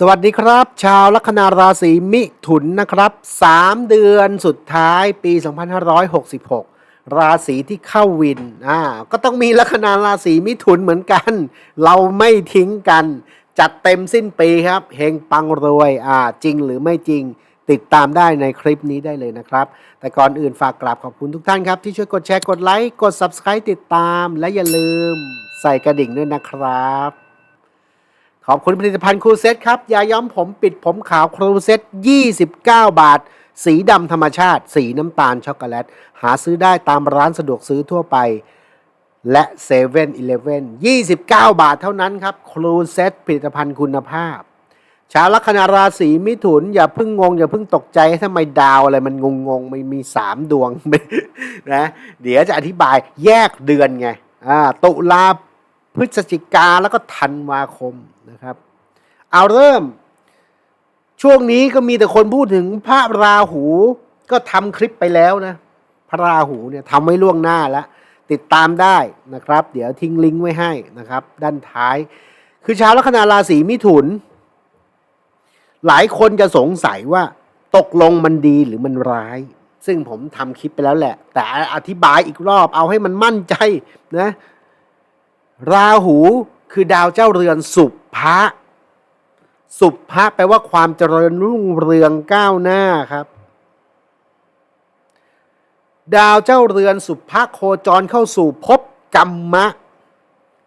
สวัสดีครับ ชาวลัคนาราศีมิถุนนะครับ 3 เดือนสุดท้ายปี 2566 ราศีที่เข้าวินอ่าก็ต้องมีลัคนาราศีมิถุนเหมือนกัน เราไม่ทิ้งกัน จัดเต็มสิ้นปีครับเฮงปังรวยอ่าจริงหรือไม่จริงติดตามได้ในคลิปนี้ได้เลยนะครับ แต่ก่อนอื่นฝากกราบขอบคุณทุกท่านครับ ที่ช่วยกดแชร์กดไลค์กด Subscribe ติดตาม และอย่าลืมใส่กระดิ่งด้วยนะครับ ขอบคุณผลิตภัณฑ์ครูเซ็ตครับยาย้อมผมปิดผมขาวครูเซ็ต29 บาท สีดำธรรมชาติ สีน้ำตาลช็อกโกแลต หาซื้อได้ตามร้านสะดวกซื้อทั่วไป และ7 e เ e ่ e อ29 บาทเท่านั้นครับ ครูเซ็ตผลิตภัณฑ์คุณภาพ ชาวลัคนาราศีมิถุน อย่าเพิ่งงง อย่าเพิ่งตกใจทำไมดาวอะไรมันงงงไม่มีสามดวงนะเดี๋ยวจะอธิบายแยกเดือนไงอ่าตุลา พฤศจิกาแล้วก็ธันวาคมนะครับ เอาเริ่ม ช่วงนี้ก็มีแต่คนพูดถึงพระราหูก็ทำคลิปไปแล้วนะ พระราหูเนี่ยทำไว้ล่วงหน้าแล้ว ติดตามได้นะครับ เดี๋ยวทิ้งลิงก์ไว้ให้นะครับ ด้านท้าย คือชาวลัคนาราศีมิถุน หลายคนจะสงสัยว่าตกลงมันดีหรือมันร้าย ซึ่งผมทำคลิปไปแล้วแหละ แต่อธิบายอีกรอบเอาให้มันมั่นใจนะ ราหูคือดาวเจ้าเรือนสุภะสุภะแปลว่าความเจริญรุ่งเรืองก้าวหน้าครับ ดาวเจ้าเรือนสุภะโคจรเข้าสู่ภพกรรมะ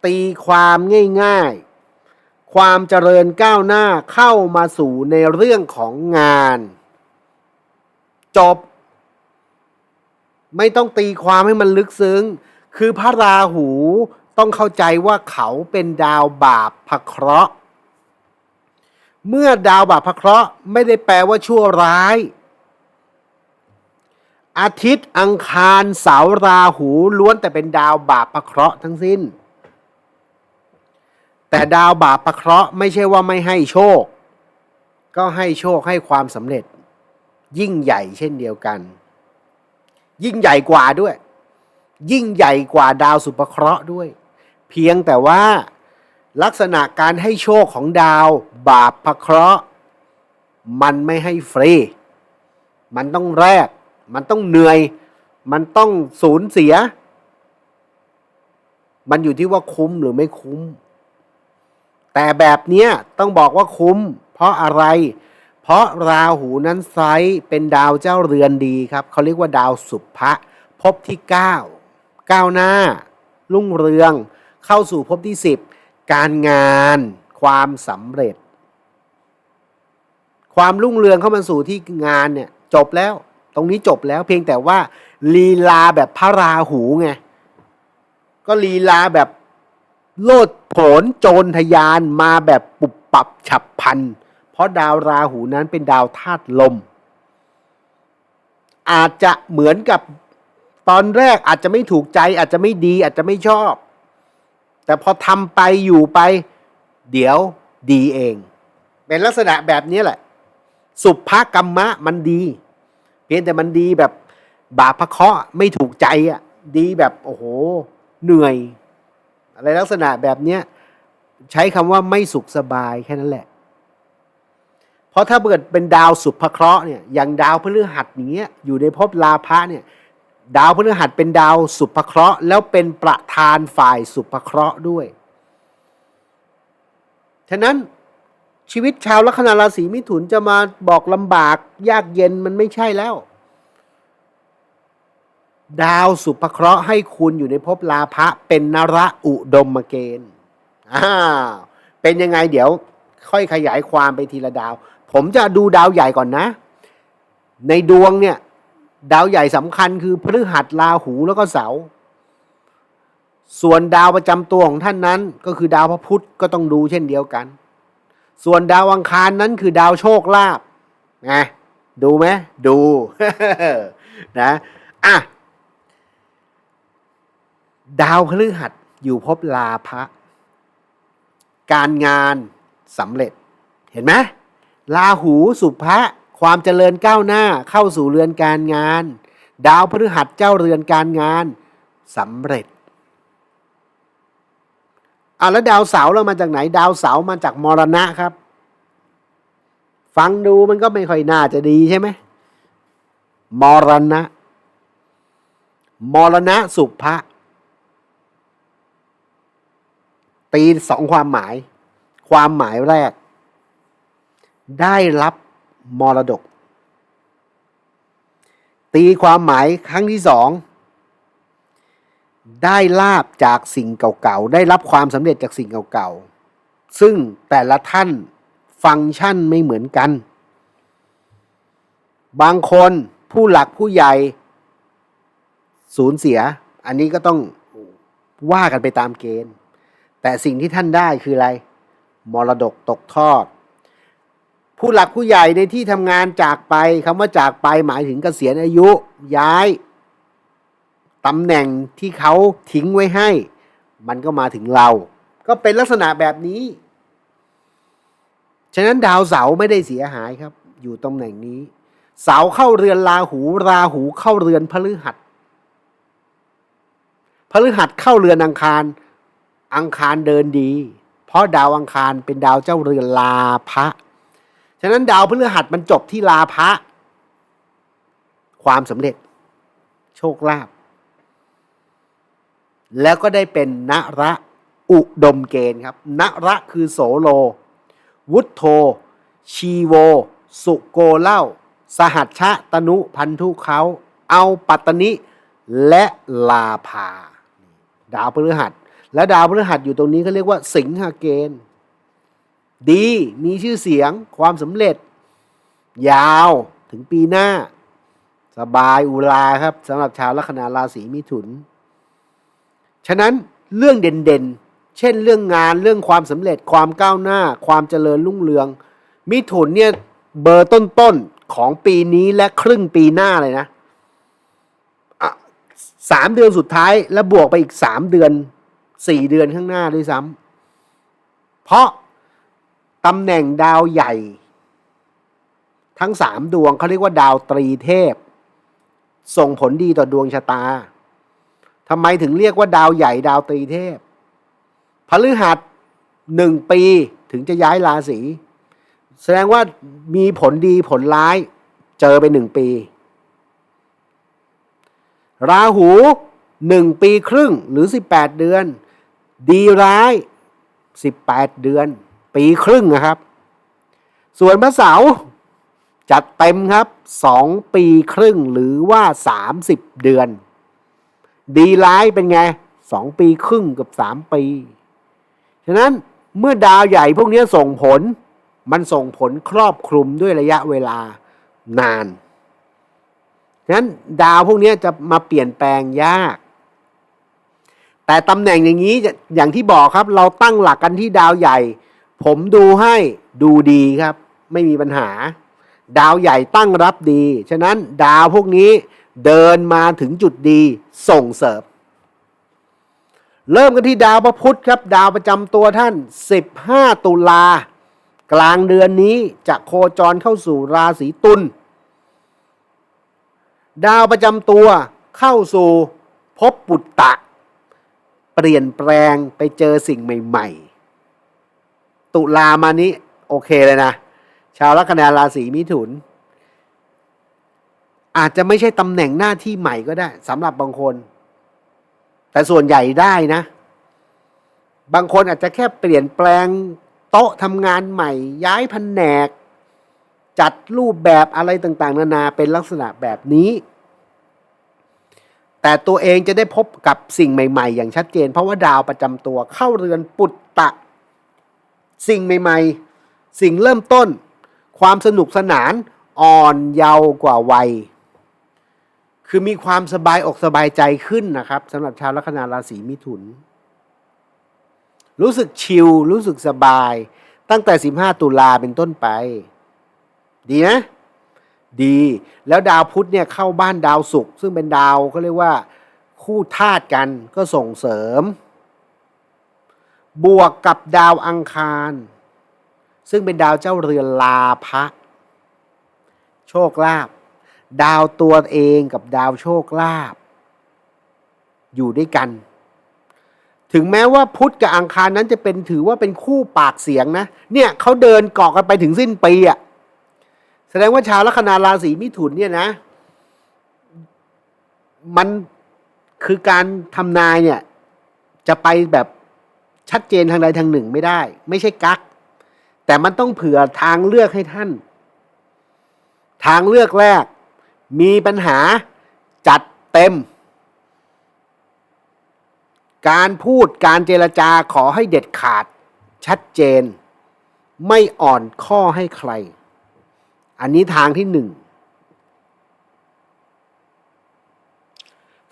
ตีความง่ายๆ ความเจริญก้าวหน้าเข้ามาสู่ในเรื่องของงาน จบ ไม่ต้องตีความให้มันลึกซึ้ง คือพระราหู ต้องเข้าใจว่าเขาเป็นดาวบาปพระเคราะห์ เมื่อดาวบาปพระเคราะห์ไม่ได้แปลว่าชั่วร้าย อาทิตย์อังคารเสาร์ราหูล้วนแต่เป็นดาวบาปพระเคราะห์ทั้งสิ้น แต่ดาวบาปพระเคราะห์ไม่ใช่ว่าไม่ให้โชค ก็ให้โชคให้ความสำเร็จ ยิ่งใหญ่เช่นเดียวกัน ยิ่งใหญ่กว่าด้วยยิ่งใหญ่กว่าดาวสุภเคราะห์ด้วย เพียงแต่ว่าลักษณะการให้โชคของดาวบาปพระเคราะห์ มันไม่ให้ฟรี มันต้องแรก มันต้องเหนื่อย มันต้องสูญเสีย มันอยู่ที่ว่าคุ้มหรือไม่คุ้ม แต่แบบเนี้ยต้องบอกว่าคุ้ม เพราะอะไร เพราะราหูนั้นไซเป็นดาวเจ้าเรือนดีครับ เขาเรียกว่าดาวสุภะภพที่9ก้าวหน้า รุ่งเรือง เข้าสู่ภพที่ 10 การงานความสำเร็จ ความรุ่งเรืองเข้ามาสู่ที่งานเนี่ยจบแล้ว ตรงนี้จบแล้วเพียงแต่ว่าลีลาแบบพระราหูไงก็ลีลาแบบโลดโผนโจรทยานมาแบบปุบปับฉับพลัน เพราะดาวราหูนั้นเป็นดาวธาตุลม อาจจะเหมือนกับตอนแรกอาจจะไม่ถูกใจอาจจะไม่ดีอาจจะไม่ชอบ แต่พอทำไปอยู่ไป เดี๋ยวดีเอง เป็นลักษณะแบบนี้แหละ สุภกรรมะมันดี เพียงแต่มันดีแบบบาปพะเคาะไม่ถูกใจอะดีแบบโอ้โห เหนื่อย อะไรลักษณะแบบเนี้ยใช้คำว่าไม่สุขสบายแค่นั้นแหละ เพราะถ้าเกิดเป็นดาวสุภเคราะห์เนี่ยอย่างดาวพฤหัสอย่างเงี้ยอยู่ในภพลาภะเนี่ย ดาวพฤหัสเป็นดาวสุภเคราะห์ แล้วเป็นประธานฝ่ายสุภเคราะห์ด้วย ฉะนั้นชีวิตชาวลัคนาราศีมิถุนจะมาบอกลำบากยากเย็นมันไม่ใช่แล้ว ดาวสุภเคราะห์ให้คุณอยู่ในภพลาภะเป็นนระอุดมเกณฑ์อ้าวเป็นยังไงเดี๋ยวค่อยขยายความไปทีละดาว ผมจะดูดาวใหญ่ก่อนนะ ในดวงเนี่ย ดาวใหญ่สำคัญคือพฤหัสราหูแล้วก็เสาร์ส่วนดาวประจำตัวของท่านนั้นก็คือดาวพระพุธก็ต้องดูเช่นเดียวกัน ส่วนดาวอังคารนั้นคือดาวโชคลาภนะดูไหมดูนะอะดาวพฤหัสอยู่ภพลาภะการงานสำเร็จเห็นไหมลาหูสุภะ ความเจริญก้าวหน้าเข้าสู่เรือนการงาน ดาวพฤหัสเจ้าเรือนการงานสำเร็จอะแล้วดาวเสาเรามาจากไหน ดาวเสามาจากมรณะครับ ฟังดูมันก็ไม่ค่อยน่าจะดีใช่ไหมมรณะ มรณะสุภะตีสองความหมาย ความหมายแรก ได้รับ มรดก ตีความหมายครั้งที่สองได้ลาบจากสิ่งเก่าๆ ได้รับความสำเร็จจากสิ่งเก่าๆ ซึ่งแต่ละท่านฟังก์ชันไม่เหมือนกัน บางคนผู้หลักผู้ใหญ่สูญเสีย อันนี้ก็ต้องว่ากันไปตามเกณฑ์ แต่สิ่งที่ท่านได้คืออะไร มรดกตกทอด ผู้หลักผู้ใหญ่ในที่ทำงานจากไปคำว่าจากไปหมายถึงเกษียณอายุย้ายตำแหน่งที่เขาทิ้งไว้ให้ มันก็มาถึงเรา ก็เป็นลักษณะแบบนี้ ฉะนั้นดาวเสาร์ไม่ได้เสียหายครับ อยู่ตำแหน่งนี้ เสาเข้าเรือนราหู ราหูเข้าเรือนพฤหัสพฤหัสเข้าเรือนอังคาร อังคารเดินดี เพราะดาวอังคารเป็นดาวเจ้าเรือนลาภะ ฉะนั้นดาวพฤหัสมันจบที่ลาภะความสำเร็จ โชคลาภแล้วก็ได้เป็นนระอุดมเกณฑ์ครับนระคือโสโล วุฒโธ ชีโว สุโกเล่า สหัชชะตนุพันธุเขาเอาปัตตนิ และลาภาดาวพฤหัส และดาวพฤหัสอยู่ตรงนี้เขาเรียกว่า สิงหเกณฑ์ ดี มีชื่อเสียง ความสำเร็จ ยาวถึงปีหน้า สบายอุราครับสำหรับชาวลัคนาราศีมิถุน ฉะนั้นเรื่องเด่นๆ เช่นเรื่องงานเรื่องความสำเร็จความก้าวหน้า ความเจริญรุ่งเรือง มิถุนเนี่ยเบอร์ต้นๆ ของปีนี้และครึ่งปีหน้าเลยนะอะสามเดือนสุดท้ายแล้วบวกไปอีกสามเดือนสี่เดือนข้างหน้าด้วยซ้ำเพราะ ตำแหน่งดาวใหญ่ ทั้งสามดวงเขาเรียกว่าดาวตรีเทพ ส่งผลดีต่อดวงชะตาทำไมถึงเรียกว่าดาวใหญ่ดาวตรีเทพพฤหัสหนึ่งปีถึงจะย้ายราศีแสดงว่ามีผลดีผลร้ายเจอไปหนึ่งปี ราหูหนึ่งปีครึ่งหรือสิบแปดเดือน ดีร้ายสิบแปดเดือน ปีครึ่งนะครับ ส่วนพระเสาร์จัดเต็มครับสองปีครึ่งหรือว่าสามสิบเดือน ดีร้ายเป็นไงสองปีครึ่งกับสามปี ฉะนั้นเมื่อดาวใหญ่พวกนี้ส่งผล มันส่งผลครอบคลุมด้วยระยะเวลานาน ฉะนั้นดาวพวกนี้จะมาเปลี่ยนแปลงยาก แต่ตำแหน่งอย่างนี้อย่างที่บอกครับ เราตั้งหลักกันที่ดาวใหญ่ ผมดูให้ดูดีครับ ไม่มีปัญหา ดาวใหญ่ตั้งรับดี ฉะนั้นดาวพวกนี้เดินมาถึงจุดดีส่งเสริมเริ่มกันที่ดาวพระพุธครับ ดาวประจำตัวท่าน 15 ตุลากลางเดือนนี้จะโคจรเข้าสู่ราศีตุลดาวประจำตัวเข้าสู่ภพปุตตะ เปลี่ยนแปลงไปเจอสิ่งใหม่ ๆ ตุลามานี้โอเคเลยนะ ชาวลัคนาราศีมิถุน อาจจะไม่ใช่ตำแหน่งหน้าที่ใหม่ก็ได้สำหรับบางคน แต่ส่วนใหญ่ได้นะ บางคนอาจจะแค่เปลี่ยนแปลงโต๊ะทำงานใหม่ ย้ายแผนก จัดรูปแบบอะไรต่างๆ นานาเป็นลักษณะแบบนี้ แต่ตัวเองจะได้พบกับสิ่งใหม่ ๆ อย่างชัดเจน เพราะว่าดาวประจำตัวเข้าเรือนปุตตะ สิ่งใหม่ๆ สิ่งเริ่มต้น ความสนุกสนานอ่อนเยาว์กว่าวัย คือมีความสบายอกสบายใจขึ้นนะครับสำหรับชาวลัคนาราศีมิถุน รู้สึกชิลรู้สึกสบาย ตั้งแต่ 15 ตุลาเป็นต้นไป ดีนะดีแล้วดาวพุธเนี่ยเข้าบ้านดาวศุกร์ซึ่งเป็นดาวเขาเรียกว่าคู่ธาตุกันก็ส่งเสริม บวกกับดาวอังคาร ซึ่งเป็นดาวเจ้าเรือนลาภะโชคลาภดาวตัวเองกับดาวโชคลาภอยู่ด้วยกัน ถึงแม้ว่าพุธกับอังคารนั้นจะเป็นถือว่าเป็นคู่ปากเสียงนะ เนี่ยเขาเดินเกาะกันไปถึงสิ้นปีอะแสดงว่าชาวลัคนาราศีมิถุนเนี่ยนะ มันคือการทำนายเนี่ย จะไปแบบ ชัดเจนทางใดทางหนึ่งไม่ได้ ไม่ใช่กัก แต่มันต้องเผื่อทางเลือกให้ท่าน ทางเลือกแรก มีปัญหาจัดเต็ม การพูดการเจรจาขอให้เด็ดขาด ชัดเจน ไม่อ่อนข้อให้ใคร อันนี้ทางที่หนึ่ง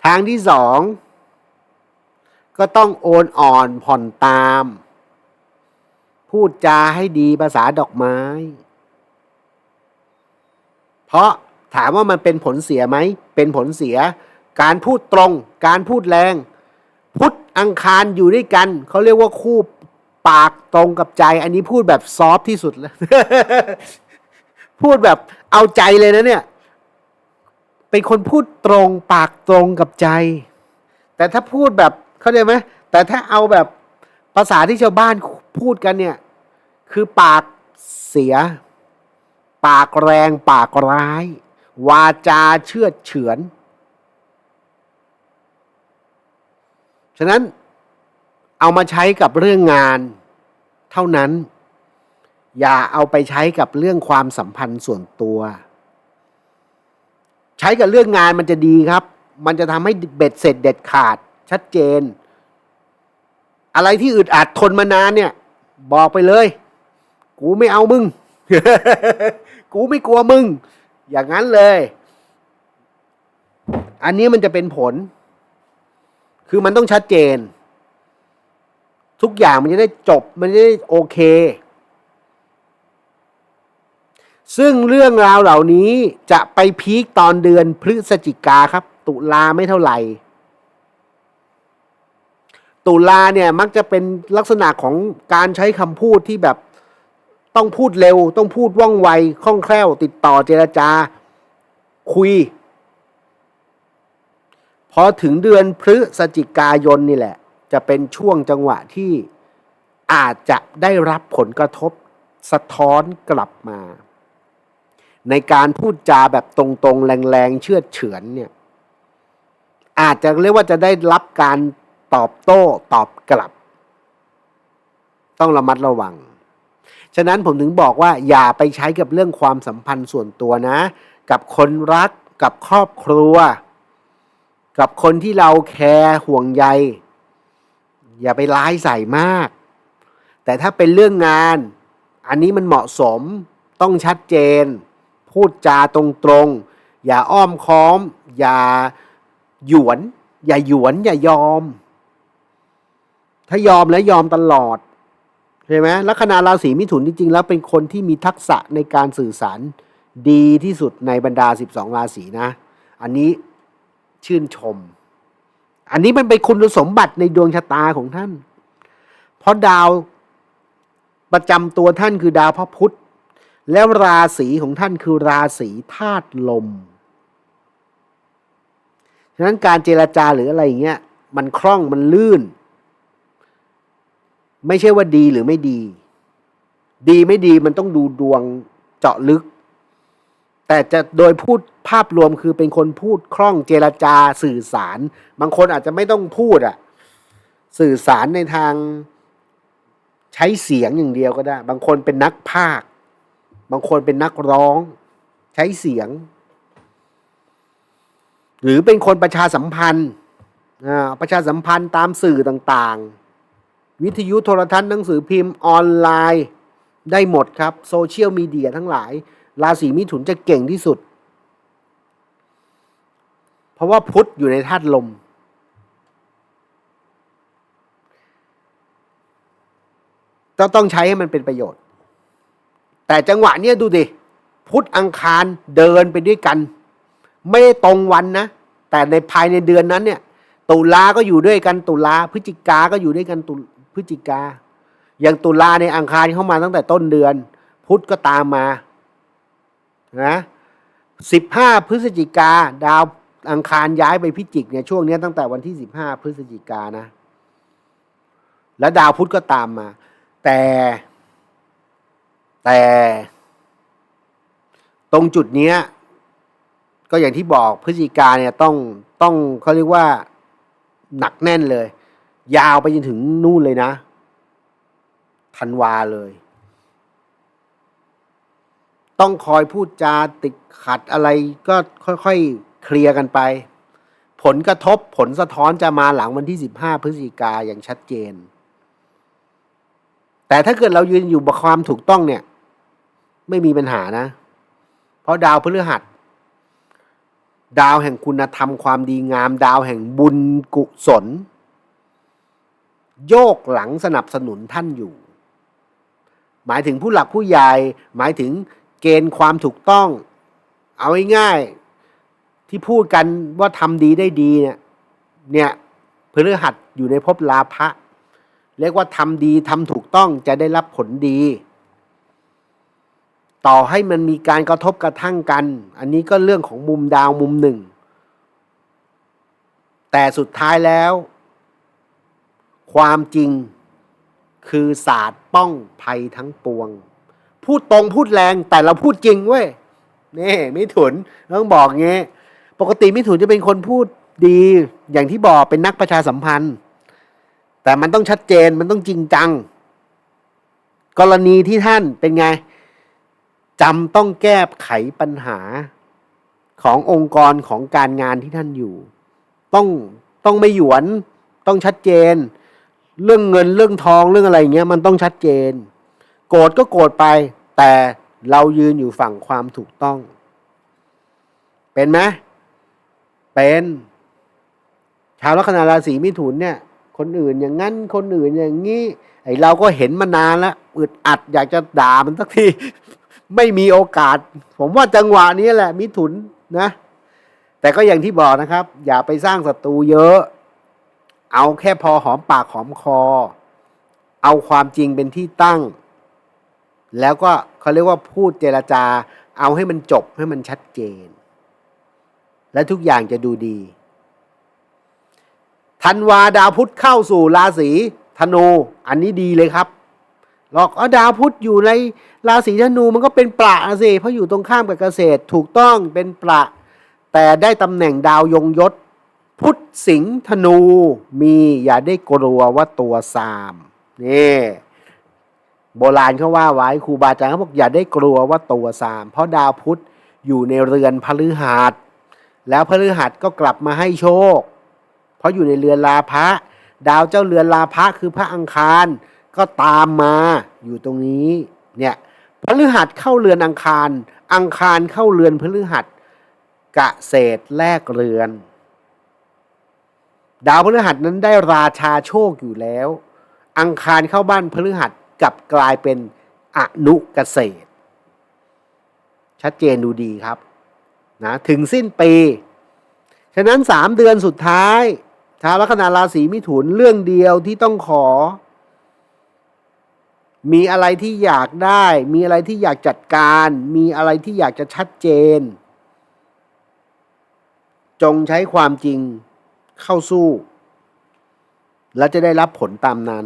ทางที่สอง ก็ต้องโอนอ่อนผ่อนตาม พูดจาให้ดีภาษาดอกไม้ เพราะถามว่ามันเป็นผลเสียไหม เป็นผลเสีย การพูดตรง การพูดแรง พุธอังคารอยู่ด้วยกัน เขาเรียกว่าคู่ปากตรงกับใจ อันนี้พูดแบบซอฟที่สุดแล้ว พูดแบบเอาใจเลยนะเนี่ย เป็นคนพูดตรงปากตรงกับใจ แต่ถ้าพูดแบบ เข้าใจไหมแต่ถ้าเอาแบบภาษาที่ชาวบ้านพูดกันเนี่ย คือปากเสีย ปากแรงปากร้าย วาจาเชื่อเฉือน ฉะนั้นเอามาใช้กับเรื่องงานเท่านั้น อย่าเอาไปใช้กับเรื่องความสัมพันธ์ส่วนตัว ใช้กับเรื่องงานมันจะดีครับ มันจะทำให้เบ็ดเสร็จเด็ดขาด ชัดเจน อะไรที่อึดอัดทนมานานเนี่ย บอกไปเลย กูไม่เอามึง กูไม่กลัวมึง อย่างนั้นเลย อันนี้มันจะเป็นผล คือมันต้องชัดเจน ทุกอย่างมันจะได้จบ มันจะได้โอเค ซึ่งเรื่องราวเหล่านี้จะไปพีคตอนเดือนพฤศจิกาครับ ตุลาไม่เท่าไหร่ ตุลาเนี่ยมักจะเป็นลักษณะของการใช้คำพูดที่แบบต้องพูดเร็ว ต้องพูดว่องไวคล่องแคล่ว ติดต่อเจรจา คุย พอถึงเดือนพฤศจิกายนนี่แหละ จะเป็นช่วงจังหวะที่อาจจะได้รับผลกระทบสะท้อนกลับมา ในการพูดจาแบบตรงๆ แรงๆ เชื่อเฉือนเนี่ย อาจจะเรียกว่าจะได้รับการ ตอบโต้ตอบกลับ ต้องระมัดระวัง ฉะนั้นผมถึงบอกว่าอย่าไปใช้กับเรื่องความสัมพันธ์ส่วนตัวนะ กับคนรักกับครอบครัว กับคนที่เราแคร์ห่วงใย อย่าไปร้ายใส่มาก แต่ถ้าเป็นเรื่องงาน อันนี้มันเหมาะสมต้องชัดเจน พูดจาตรงๆ อย่าอ้อมค้อม อย่าหยวน อย่าหยวน อย่ายอม ถ้ายอมแล้วยอมตลอดเห็นไหมลัคนาราศีมิถุนจริงๆ แล้วเป็นคนที่มีทักษะในการสื่อสารดีที่สุดในบรรดา 12 ราศีนะ อันนี้ชื่นชม อันนี้มันเป็นคุณสมบัติในดวงชะตาของท่าน เพราะดาวประจำตัวท่านคือดาวพระพุธ แล้วราศีของท่านคือราศีธาตุลม ฉะนั้นการเจรจาหรืออะไรอย่างเงี้ยมันคล่องมันลื่น ไม่ใช่ว่าดีหรือไม่ดี ดีไม่ดีมันต้องดูดวงเจาะลึก แต่จะโดยพูดภาพรวมคือเป็นคนพูดคล่องเจรจาสื่อสาร บางคนอาจจะไม่ต้องพูดอะสื่อสารในทางใช้เสียงอย่างเดียวก็ได้ บางคนเป็นนักพากบางคนเป็นนักร้อง ใช้เสียง หรือเป็นคนประชาสัมพันธ์ประชาสัมพันธ์ตามสื่อต่างๆ วิทยุโทรทัศน์หนังสือพิมพ์ออนไลน์ได้หมดครับ โซเชียลมีเดียทั้งหลาย ราศีมิถุนจะเก่งที่สุด เพราะว่าพุธอยู่ในธาตุลมต้องต้องใช้ให้มันเป็นประโยชน์ แต่จังหวะเนี้ยดูดิ พุธอังคารเดินไปด้วยกัน ไม่ได้ตรงวันนะ แต่ในภายในเดือนนั้นเนี่ยตุลาก็อยู่ด้วยกันตุลาพฤศจิกาก็อยู่ด้วยกันตุ พฤศจิกาอย่างตุลาในอังคารเข้ามาตั้งแต่ต้นเดือน พุธก็ตามมานะสิบห้าพฤศจิกาดาวอังคารย้ายไปพิจิกเนี่ยช่วงนี้ตั้งแต่วันที่สิบห้าพฤศจิกานะ แล้วดาวพุธก็ตามมา แต่แต่ ตรงจุดเนี้ย ก็อย่างที่บอกพฤศจิกาเนี่ยต้องต้องเขาเรียกว่าหนักแน่นเลย ยาวไปจนถึงนู่นเลยนะธันวาเลย ต้องคอยพูดจาติดขัดอะไรก็ค่อยๆเคลียร์กันไป ผลกระทบผลสะท้อนจะมาหลังวันที่ 15 พฤศจิกาอย่างชัดเจน แต่ถ้าเกิดเรายืนอยู่บนความถูกต้องเนี่ย ไม่มีปัญหานะ เพราะดาวพฤหัส ดาวแห่งคุณธรรมความดีงาม ดาวแห่งบุญกุศล โยกหลังสนับสนุนท่านอยู่ หมายถึงผู้หลักผู้ใหญ่ หมายถึงเกณฑ์ความถูกต้อง เอาง่ายๆที่พูดกันว่าทำดีได้ดีเนี่ยเนี่ยพฤหัสอยู่ในภพลาภะเรียกว่าทำดีทำถูกต้องจะได้รับผลดี ต่อให้มันมีการกระทบกระทั่งกัน อันนี้ก็เรื่องของมุมดาวมุมหนึ่ง แต่สุดท้ายแล้ว ความจริง คือศาสตร์ป้องภัยทั้งปวง พูดตรงพูดแรงแต่เราพูดจริงเว้ยนี่มิถุนต้องบอกงี้ปกติมิถุนจะเป็นคนพูดดี อย่างที่บอกเป็นนักประชาสัมพันธ์ แต่มันต้องชัดเจนมันต้องจริงจัง กรณีที่ท่านเป็นไงจำต้องแก้ไขปัญหาขององค์กรของการงานที่ท่านอยู่ ต้องต้องไม่หยวนต้องชัดเจน เรื่องเงินเรื่องทองเรื่องอะไรเงี้ยมันต้องชัดเจน โกรธก็โกรธไป แต่เรายืนอยู่ฝั่งความถูกต้อง เป็นไหมเป็นชาวลัคนาราศีมิถุนเนี่ย คนอื่นอย่างนั้นคนอื่นอย่างนี้ไอเราก็เห็นมานานแล้วอึดอัดอยากจะด่ามันสักทีไม่มีโอกาส ผมว่าจังหวะนี้แหละ มิถุนนะ แต่ก็อย่างที่บอกนะครับ อย่าไปสร้างศัตรูเยอะ เอาแค่พอหอมปากหอมคอ เอาความจริงเป็นที่ตั้ง แล้วก็เขาเรียกว่าพูดเจรจา เอาให้มันจบให้มันชัดเจน และทุกอย่างจะดูดีธันวาดาวพุธเข้าสู่ราศีธนู อันนี้ดีเลยครับหรอกอ๋อดาวพุธอยู่ในราศีธนูมันก็เป็นประอะสิเพราะอยู่ตรงข้ามกับเกษตรถูกต้องเป็นประแต่ได้ตำแหน่งดาวยงยศ พุทธสิงห์ธนูมีอย่าได้กลัวว่าตัวซามนี่โบราณเขาว่าไว้ครูบาอาจารย์เขาบอกอย่าได้กลัวว่าตัวซาม เพราะดาวพุธอยู่ในเรือนพฤหัสแล้วพฤหัสก็กลับมาให้โชค เพราะอยู่ในเรือนลาภะดาวเจ้าเรือนลาภะคือพระอังคารก็ตามมาอยู่ตรงนี้เนี่ยพฤหัสเข้าเรือนอังคาร อังคารเข้าเรือนพฤหัสกะเศษแลกเรือน ดาวพฤหัสนั้นได้ราชาโชคอยู่แล้ว อังคารเข้าบ้านพฤหัสกลับกลายเป็นอนุเกษตร ชัดเจนดูดีครับนะถึงสิ้นปี ฉะนั้นสามเดือนสุดท้ายชาวลัคนาราศีมิถุนเรื่องเดียวที่ต้องขอ มีอะไรที่อยากได้ มีอะไรที่อยากจัดการ มีอะไรที่อยากจะชัดเจน จงใช้ความจริง เข้าสู้ และจะได้รับผลตามนั้น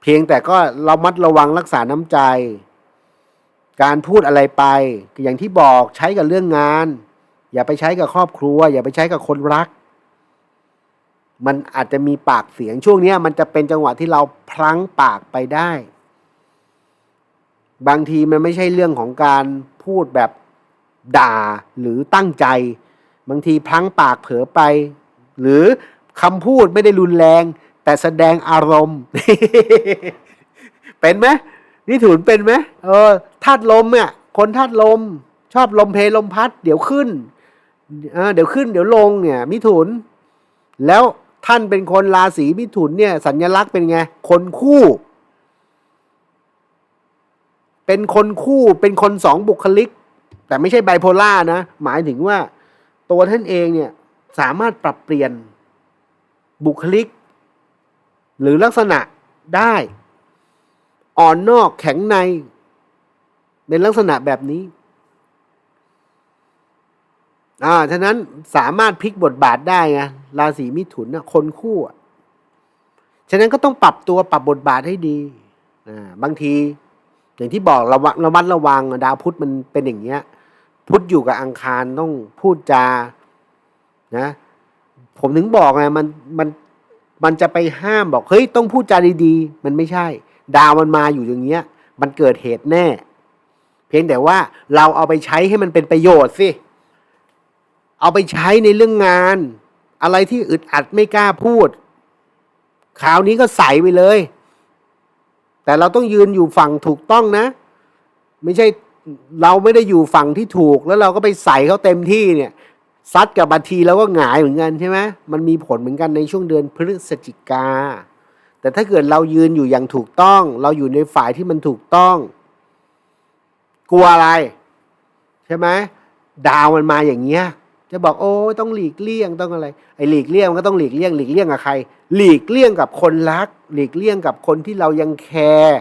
เพียงแต่ก็เรามัดระวังรักษาน้ำใจ การพูดอะไรไป อย่างที่บอกใช้กับเรื่องงาน อย่าไปใช้กับครอบครัว อย่าไปใช้กับคนรัก มันอาจจะมีปากเสียงช่วงนี้มันจะเป็นจังหวะที่เราพลั้งปากไปได้ บางทีมันไม่ใช่เรื่องของการพูดแบบด่าหรือตั้งใจ บางทีพลั้งปากเผลอไป หรือคำพูดไม่ได้รุนแรง แต่แสดงอารมณ์ เป็นไหมนี่ถุนเป็นไหมเออธาตุลมเนี่ยคนธาตุลม ชอบลมเพลลมพัด เดี๋ยวขึ้นเเดี๋ยวขึ้น เดี๋ยวลงเนี่ย มิถุน แล้วท่านเป็นคนราศีมิถุนเนี่ย สัญลักษณ์เป็นไง คนคู่ เป็นคนคู่เป็นคนสองบุคลิก แต่ไม่ใช่ไบโพล่านะ หมายถึงว่า ตัวท่านเองเนี่ยสามารถปรับเปลี่ยนบุคลิก หรือลักษณะได้ อ่อนนอกแข็งใน เป็นลักษณะแบบนี้อ่าฉะนั้นสามารถพลิกบทบาทได้ไงราศีมิถุนนะคนคู่อะฉะนั้นก็ต้องปรับตัวปรับบทบาทให้ดีอ่าบางที อย่างที่บอกระวังระมัดระวังดาวพุธมันเป็นอย่างเงี้ย พุธอยู่กับอังคารต้องพูดจานะ ผมถึงบอกไงมันมันมันจะไปห้ามบอกเฮ้ยต้องพูดจาดีๆ มันไม่ใช่ ดาวมันมาอยู่อย่างเงี้ย มันเกิดเหตุแน่ เพียงแต่ว่าเราเอาไปใช้ให้มันเป็นประโยชน์สิเอาไปใช้ในเรื่องงาน อะไรที่อึดอัดไม่กล้าพูดคราวนี้ก็ใส่ไปเลย แต่เราต้องยืนอยู่ฝั่งถูกต้องนะ ไม่ใช่ เราไม่ได้อยู่ฝั่งที่ถูกแล้วเราก็ไปใส่เขาเต็มที่เนี่ยซัดกับบาทีเราก็หงายเหมือนกันใช่ไหมมันมีผลเหมือนกันในช่วงเดือนพฤศจิกา แต่ถ้าเกิดเรายืนอยู่อย่างถูกต้อง เราอยู่ในฝ่ายที่มันถูกต้อง กลัวอะไร ใช่ไหมดาวมันมาอย่างเงี้ย จะบอกโอ้ต้องหลีกเลี่ยงต้องอะไรไอ้หลีกเลี่ยงมันก็ต้องหลีกเลี่ยงหลีกเลี่ยงกับใคร หลีกเลี่ยงกับคนรัก หลีกเลี่ยงกับคนที่เรายังแคร์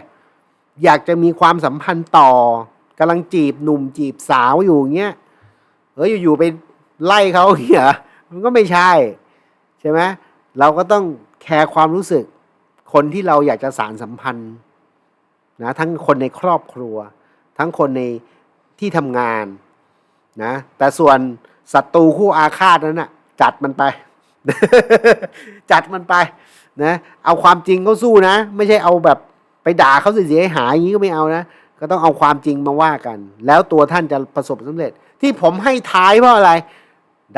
อยากจะมีความสัมพันธ์ต่อ กำลังจีบหนุ่มจีบสาวอยู่เงี้ยเอออยู่ๆไปไล่เขาเงี้ยมันก็ไม่ใช่ ใช่ไหมเราก็ต้องแคร์ความรู้สึก คนที่เราอยากจะสารสัมพันธ์นะทั้งคนในครอบครัว ทั้งคนในที่ทำงานนะแต่ส่วนศัตรูคู่อาฆาตนั้นน่ะจัดมันไป จัดมันไปนะเอาความจริงเขาสู้นะ ไม่ใช่เอาแบบไปด่าเขาเสียหายอย่างนี้ก็ไม่เอานะ ก็ต้องเอาความจริงมาว่ากัน แล้วตัวท่านจะประสบสำเร็จ ที่ผมให้ท้ายเพราะอะไร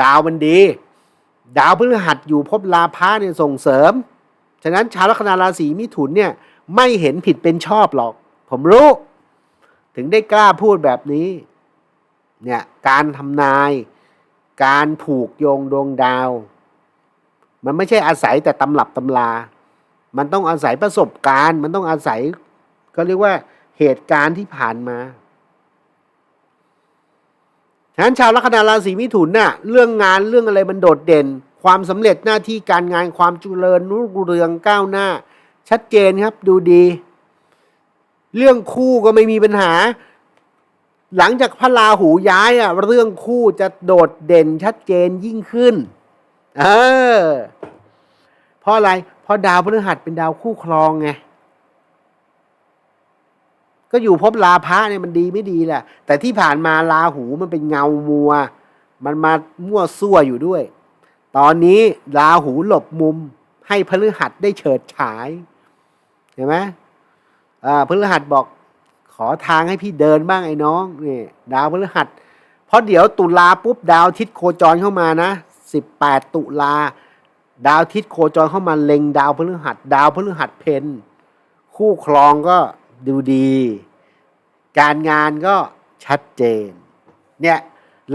ดาวมันดี ดาวพฤหัสอยู่ภพลาภะเนี่ยส่งเสริม ฉะนั้นชาวลัคนาราศีมิถุนเนี่ยไม่เห็นผิดเป็นชอบหรอก ผมรู้ ถึงได้กล้าพูดแบบนี้เนี่ยการทำนาย การผูกโยงดวงดาว มันไม่ใช่อาศัยแต่ตำรับตำรามันต้องอาศัยประสบการณ์ มันต้องอาศัยก็เรียกว่า เหตุการณ์ที่ผ่านมาฉะนั้นชาวลัคนาราศีมิถุนน่ะเรื่องงานเรื่องอะไรมันโดดเด่น ความสำเร็จหน้าที่การงานความเจริญรุ่งเรืองก้าวหน้า ชัดเจนครับดูดี เรื่องคู่ก็ไม่มีปัญหา หลังจากพระราหูย้ายอะเรื่องคู่จะโดดเด่นชัดเจนยิ่งขึ้น เออเพราะอะไร เพราะดาวพฤหัสเป็นดาวคู่ครองไง ก็อยู่พบลาพระเนี่ยมันดีไม่ดีแหละ แต่ที่ผ่านมาลาหูมันเป็นเงามัว มันมามั่วซั่วอยู่ด้วย ตอนนี้ลาหูหลบมุม ให้พฤหัสได้เฉิดฉาย เห็นไหมอ่าพฤหัสบอกขอทางให้พี่เดินบ้างไอ้น้องนี่ดาวพฤหัสเพราะเดี๋ยวตุลาปุ๊บดาวทิศโคจรเข้ามานะสิบแปดตุลา ดาวทิศโคจรเข้ามาเล็งดาวพฤหัส ดาวพฤหัสเพนคู่ครองก็ ดูดี การงานก็ชัดเจน เนี่ย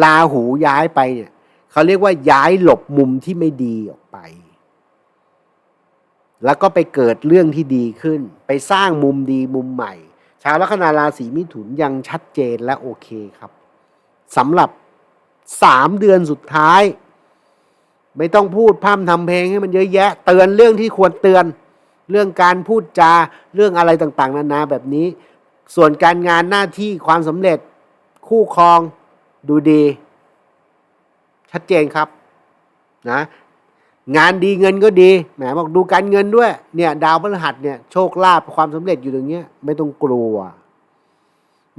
ลาหูย้ายไปเนี่ยเขาเรียกว่าย้ายหลบมุมที่ไม่ดีออกไป แล้วก็ไปเกิดเรื่องที่ดีขึ้น ไปสร้างมุมดีมุมใหม่ ชาวลัคนาราศีมิถุนยังชัดเจนและโอเคครับสำหรับสามเดือนสุดท้าย ไม่ต้องพูดพร่ำทำเพลงให้มันเยอะแยะ เตือนเรื่องที่ควรเตือน เรื่องการพูดจาเรื่องอะไรต่างๆ นานาแบบนี้ ส่วนการงานหน้าที่ความสำเร็จคู่ครองดูดี ชัดเจนครับนะงานดีเงินก็ดีแหมบอกดูการเงินด้วยเนี่ยดาวพฤหัสเนี่ยโชคลาภความสำเร็จอยู่ตรงเนี้ยไม่ต้องกลัว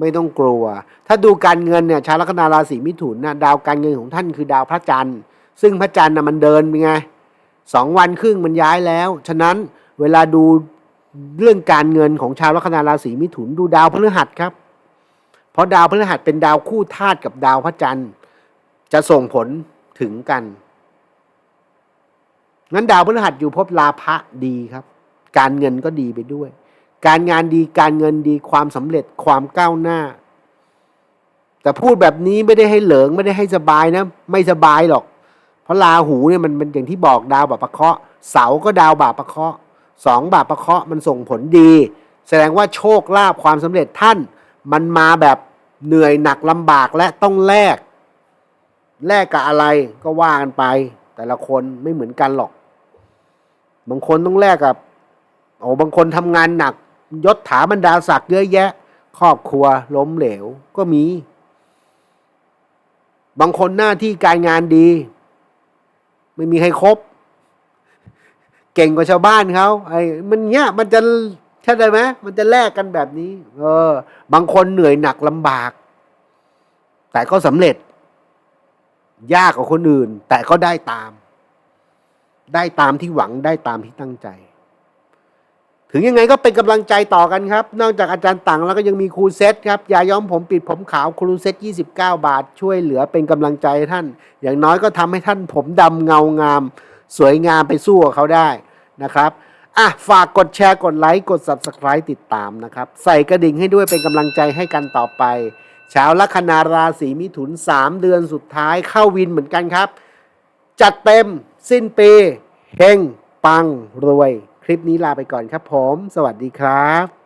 ไม่ต้องกลัว ถ้าดูการเงินเนี่ยชาวลัคนาราศีมิถุนนะดาวการเงินของท่านคือดาวพระจันทร์ ซึ่งพระจันทร์นะมันเดินเป็นไงสองวันครึ่งมันย้ายแล้ว ฉะนั้น เวลาดูเรื่องการเงินของชาวลัคนาราศีมิถุนดูดาวพฤหัสครับ เพราะดาวพฤหัสเป็นดาวคู่ธาตุกับดาวพระจันทร์ จะส่งผลถึงกันงั้นดาวพฤหัสอยู่ภพลาภะดีครับ การเงินก็ดีไปด้วย การงานดีการเงินดีความสำเร็จความก้าวหน้า แต่พูดแบบนี้ไม่ได้ให้เหลิงไม่ได้ให้สบายนะ ไม่สบายหรอก เพราะราหูเนี่ยมันเป็นอย่างที่บอกดาวบาปะเคาะเสาก็ดาวบาปะเคาะ สองบาประเคราะห์มันส่งผลดี แสดงว่าโชคลาภความสำเร็จท่าน มันมาแบบเหนื่อยหนักลำบากและต้องแลกแลกกับอะไรก็ว่ากันไป แต่ละคนไม่เหมือนกันหรอก บางคนต้องแลกกับโอ้บางคนทำงานหนัก ยศถาบรรดาศักดิ์เยอะแยะ ครอบครัวล้มเหลวก็มี บางคนหน้าที่การงานดี ไม่มีใครครบ เก่งกว่าชาวบ้านเขาไอ้มันเนี้ยมันจะใช่ไหมมันจะแลกกันแบบนี้ เออ บางคนเหนื่อยหนักลำบาก แต่ก็สำเร็จ ยากกว่าคนอื่น แต่ก็ได้ตาม ได้ตามที่หวังได้ตามที่ตั้งใจ ถึงยังไงก็เป็นกำลังใจต่อกันครับ นอกจากอาจารย์ตังแล้วก็ยังมีครูเซตครับยาย้อมผมปิดผมขาวครูเซต29 บาท ช่วยเหลือเป็นกำลังใจท่าน อย่างน้อยก็ทำให้ท่านผมดำเงางาม สวยงามไปสู้กับเขาได้ นะครับอะฝากกดแชร์กดไลค์กด Subscribe ติดตามนะครับ ใส่กระดิ่งให้ด้วยเป็นกำลังใจให้กันต่อไปชาวลัคนาราศีมิถุน 3 เดือนสุดท้ายเข้าวินเหมือนกันครับ จัดเต็มสิ้นปีเฮงปังรวย คลิปนี้ลาไปก่อนครับผม สวัสดีครับ